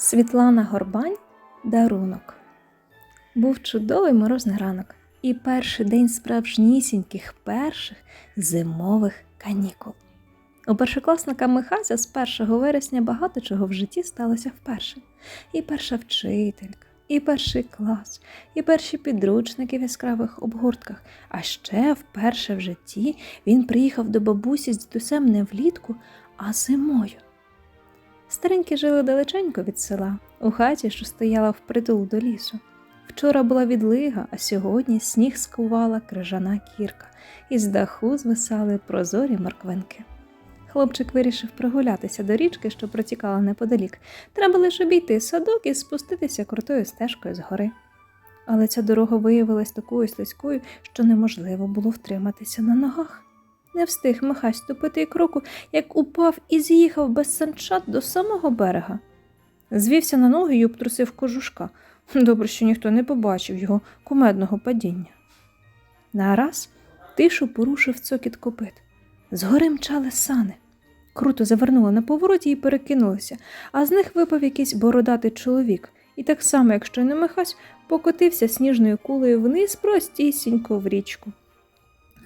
Світлана Горбань Дарунок. Був чудовий морозний ранок і перший день справжнісіньких перших зимових канікул. У першокласника Михася з 1 вересня багато чого в житті сталося вперше. І перша вчителька, і перший клас, і перші підручники в яскравих обгортках. А ще вперше в житті він приїхав до бабусі з дідусем не влітку, а зимою. Старенькі жили далеченько від села, у хаті, що стояла впритул до лісу. Вчора була відлига, а сьогодні сніг скувала крижана кірка, і з даху звисали прозорі морквинки. Хлопчик вирішив прогулятися до річки, що протікала неподалік. Треба лише обійти садок і спуститися крутою стежкою з гори. Але ця дорога виявилась такою слизькою, що неможливо було втриматися на ногах. Не встиг Михась ступити й кроку, як упав і з'їхав без санчат до самого берега. Звівся на ноги й обтрусив кожушка. Добре, що ніхто не побачив його кумедного падіння. Нараз тишу порушив цокіт копит. Згори мчали сани. Круто завернули на повороті і перекинулися, а з них випав якийсь бородатий чоловік, і так само, як щойно Михась, покотився сніжною кулею вниз простісінько в річку.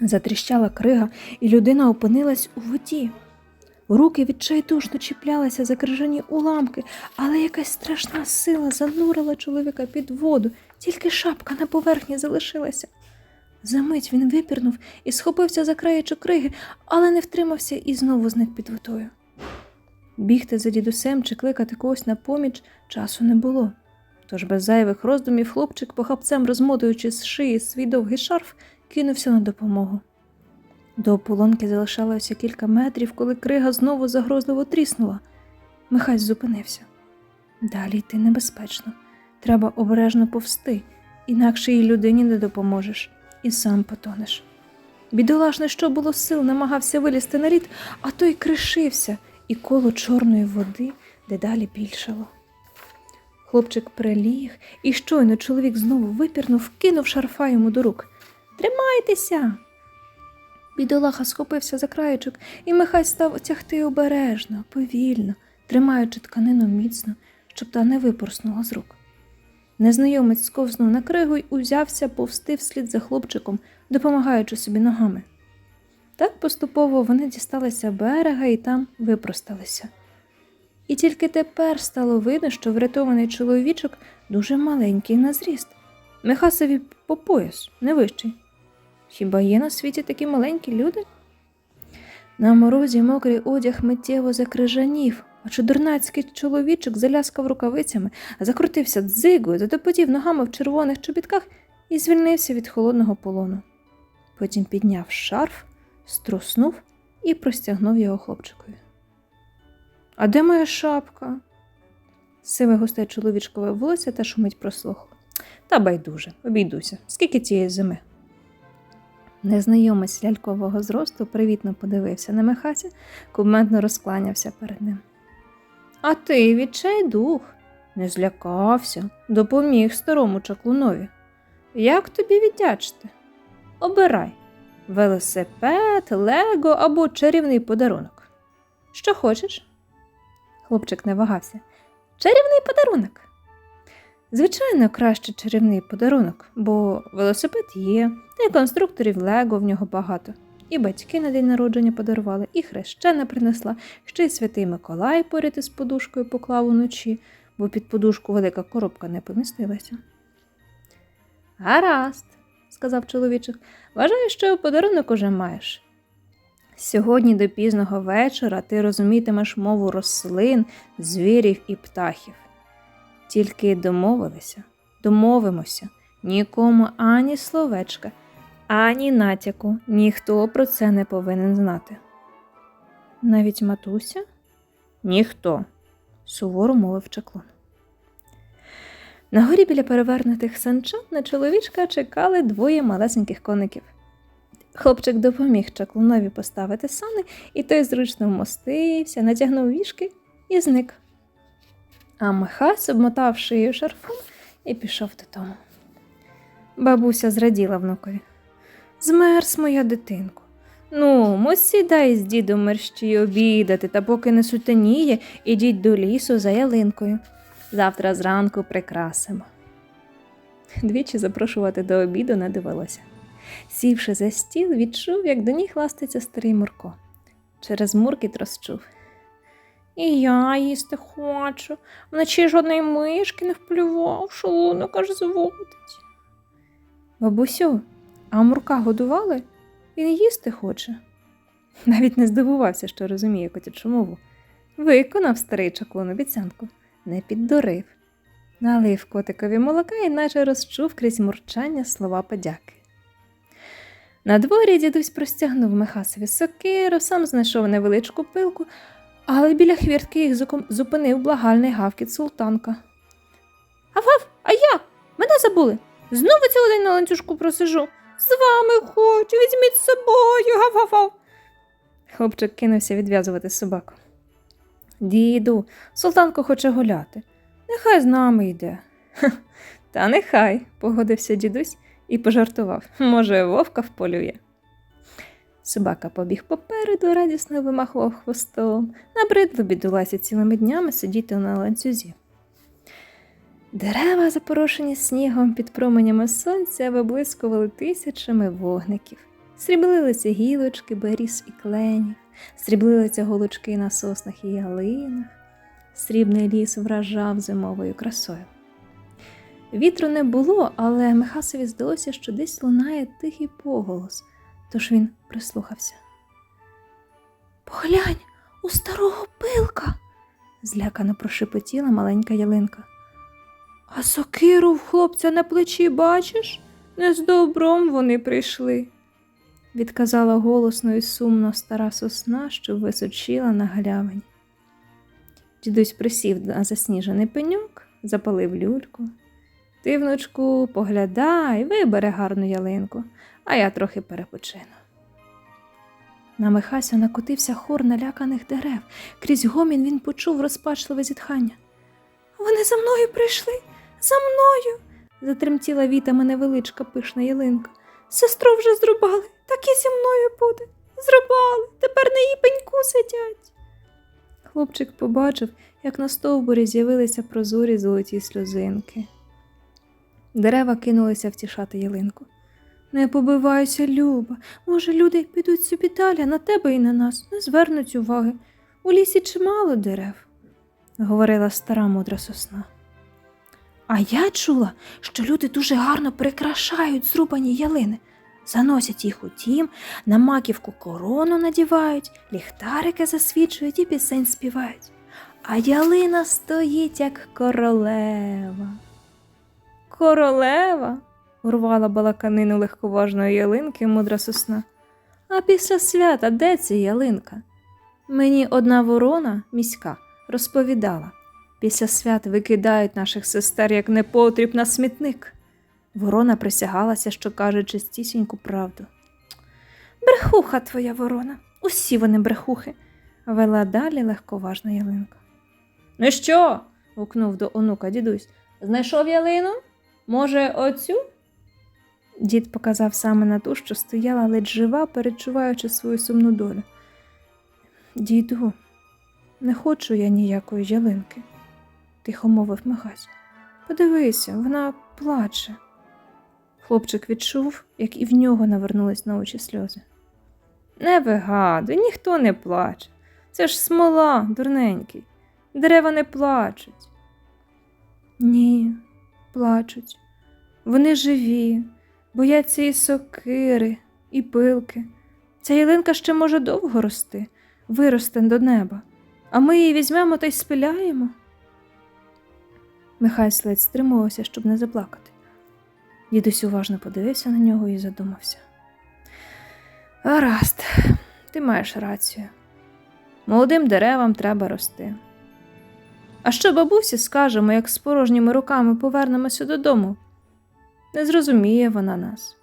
Затріщала крига, і людина опинилась у воді. Руки відчайдушно чіплялися за крижані уламки, але якась страшна сила занурила чоловіка під воду, тільки шапка на поверхні залишилася. Замить він випірнув і схопився за краєчок криги, але не втримався і знову зник під водою. Бігти за дідусем чи кликати когось на поміч часу не було. Тож без зайвих роздумів хлопчик, похапцем розмотуючи з шиї свій довгий шарф, кинувся на допомогу. До ополонки залишалося кілька метрів, коли крига знову загрозливо тріснула. Михась зупинився. Далі йти небезпечно. Треба обережно повсти, інакше їй людині не допоможеш, і сам потонеш. Бідолашний, що було сил, намагався вилізти на лід, а той кришився, і коло чорної води дедалі більшало. Хлопчик приліг, і щойно чоловік знову випірнув, кинув шарфа йому до рук. Тримайтеся. Бідолаха схопився за краєчок, і Михай став тягти обережно, повільно, тримаючи тканину міцно, щоб та не випорснула з рук. Незнайомець сковзнув на кригу й узявся повсти вслід за хлопчиком, допомагаючи собі ногами. Так поступово вони дісталися берега і там випросталися. І тільки тепер стало видно, що врятований чоловічок дуже маленький на зріст. Михасові по пояс, не вищий. Хіба є на світі такі маленькі люди? На морозі мокрий одяг миттєво закрижанів, а чудернацький чоловічок заляскав рукавицями, закрутився дзигою, затопотів ногами в червоних чобітках і звільнився від холодного полону. Потім підняв шарф, струснув і простягнув його хлопчикові. А де моя шапка? Сиве густе чоловічкове волосся та шумить прослухло. Та байдуже, обійдуся. Скільки цієї зими? Незнайомець лялькового зросту привітно подивився на Михася, кумедно розкланявся перед ним. А ти відчайдух, не злякався, допоміг старому чаклунові. Як тобі віддячити? Обирай велосипед, лего або чарівний подарунок. Що хочеш? Хлопчик не вагався. Чарівний подарунок. Звичайно, краще чарівний подарунок, бо велосипед є, та й конструкторів Лего в нього багато. І батьки на день народження подарували, і хрещена принесла, ще й святий Миколай поряд із подушкою поклав уночі, бо під подушку велика коробка не помістилася. Гаразд, сказав чоловічок, вважаю, що подарунок уже маєш. Сьогодні до пізного вечора ти розумітимеш мову рослин, звірів і птахів. Тільки домовилися, домовимося, нікому ані словечка, ані натяку, ніхто про це не повинен знати. Навіть матуся? Ніхто, суворо мовив чаклун. На горі біля перевернутих санчат на чоловічка чекали двоє малесеньких коників. Хлопчик допоміг чаклунові поставити сани, і той зручно вмостився, натягнув вішки і зник. А Михась обмотав шию шарфом і пішов додому. Бабуся зраділа внукові. Змерз моя дитинку. Ну, мо сідай з дідом мерщій обідати, та поки не сутеніє, ідіть до лісу за ялинкою. Завтра зранку прикрасимо. Двічі запрошувати до обіду не довелося. Сівши за стіл, відчув, як до ніг ластиться старий Мурко. Через муркіт розчув. І я їсти хочу. Вночі жодної мишки не вплював, шлунок аж зводить. Бабусю, а Мурка годували? Він їсти хоче. Навіть не здивувався, що розуміє котячу мову. Виконав старий чаклун обіцянку, не піддурив. Налив котикові молока і наче розчув крізь мурчання слова подяки. На дворі дідусь простягнув Михасові сокиру, сам знайшов невеличку пилку, але біля хвіртки їх зупинив благальний гавкіт султанка. Аф-аф, а я? Мене забули. Знову цілий день на ланцюжку просижу. З вами хочу, візьміть з собою, гав-гав-гав. Хлопчик кинувся відв'язувати собаку. Діду, султанко хоче гуляти. Нехай з нами йде. «Ха, Та нехай, погодився дідусь і пожартував. Може, вовка вполює. Собака побіг попереду, радісно вимахував хвостом, набридло бідулася цілими днями сидіти на ланцюзі. Дерева, запорошені снігом під променями сонця, виблискували тисячами вогників. Сріблилися гілочки, беріз і кленів, сріблилися голочки на соснах і ялинах. Срібний ліс вражав зимовою красою. Вітру не було, але Михасові здалося, що десь лунає тихий поголос, тож він прислухався. Поглянь, у старого пилка, злякано прошепотіла маленька ялинка. А сокиру в хлопця на плечі бачиш? Не з добром вони прийшли, відказала голосно і сумно стара сосна, що височила на галявині. Дідусь присів на засніжений пеньок, запалив люльку. Ти, внучку, поглядай, вибери гарну ялинку, а я трохи перепочину. На Михасю накотився хор наляканих дерев. Крізь гомін він почув розпачливе зітхання. Вони за мною прийшли, за мною. затремтіла вітами невеличка пишна ялинка. Сестру вже зрубали, так і зі мною буде. Зрубали, тепер на її пеньку сидять. Хлопчик побачив, як на стовбурі з'явилися прозорі золоті сльозинки. Дерева кинулися втішати ялинку. Не побивайся, Люба. Може, люди підуть собі далі на тебе і на нас, не звернуть уваги. У лісі чимало дерев, говорила стара мудра сосна. А я чула, що люди дуже гарно прикрашають зрубані ялини, заносять їх у дім, на маківку корону надівають, ліхтарики засвічують і пісень співають. А ялина стоїть, як королева. Королева? урвала балаканину легковажної ялинки мудра сосна. А після свята де ця ялинка? Мені одна ворона міська розповідала. Після свят викидають наших сестер як непотріб на смітник. Ворона присягалася, що каже чистісіньку правду. Брехуха твоя ворона, усі вони брехухи, вела далі легковажна ялинка. Ну що? гукнув до онука дідусь. Знайшов ялину? Може, оцю? Дід показав саме на ту, що стояла ледь жива, перечуваючи свою сумну долю. Діду, не хочу я ніякої ялинки, тихо мовив Михась. Подивися, вона плаче. Хлопчик відчув, як і в нього навернулись на очі сльози. Не вигадуй, ніхто не плаче. Це ж смола, дурненький. Дерева не плачуть. Ні, плачуть. Вони живі, бояться і сокири, і пилки. Ця ялинка ще може довго рости, виросте до неба, а ми її візьмемо та й спиляємо. Михай ледь стримувався, щоб не заплакати. Дідусь уважно подивився на нього і задумався. Гаразд, ти маєш рацію. Молодим деревам треба рости. А що бабусі скажемо, як з порожніми руками повернемося додому? Не зрозуміє вона нас.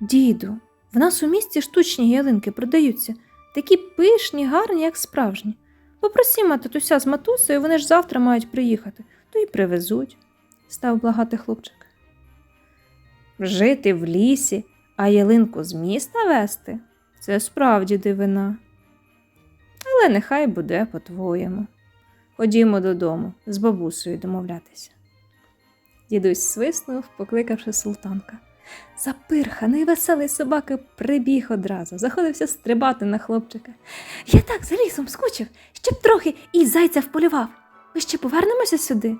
Діду, в нас у місті штучні ялинки продаються, такі пишні, гарні, як справжні. Попросімо татуся з матусею, вони ж завтра мають приїхати, то й привезуть, став благати хлопчик. Жити в лісі, а ялинку з міста вести це справді дивина. Але нехай буде по-твоєму. Ходімо додому з бабусею домовлятися. Дідусь свиснув, покликавши султанка. Запирханий веселий собака прибіг одразу, заходився стрибати на хлопчика. Я так за лісом скучив, щоб трохи і зайця вполював. Ми ще повернемося сюди.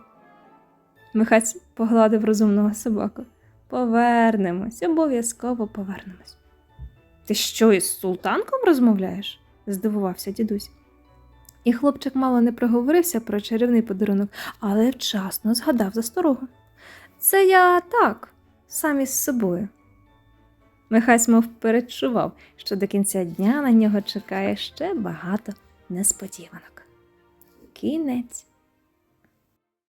Михась погладив розумного собаку. Повернемось, обов'язково повернемось. Ти що із султанком розмовляєш? здивувався дідусь. І хлопчик мало не проговорився про чарівний подарунок, але вчасно згадав за старого. Це я так, сам із собою. Михась мов передчував, що до кінця дня на нього чекає ще багато несподіванок. Кінець.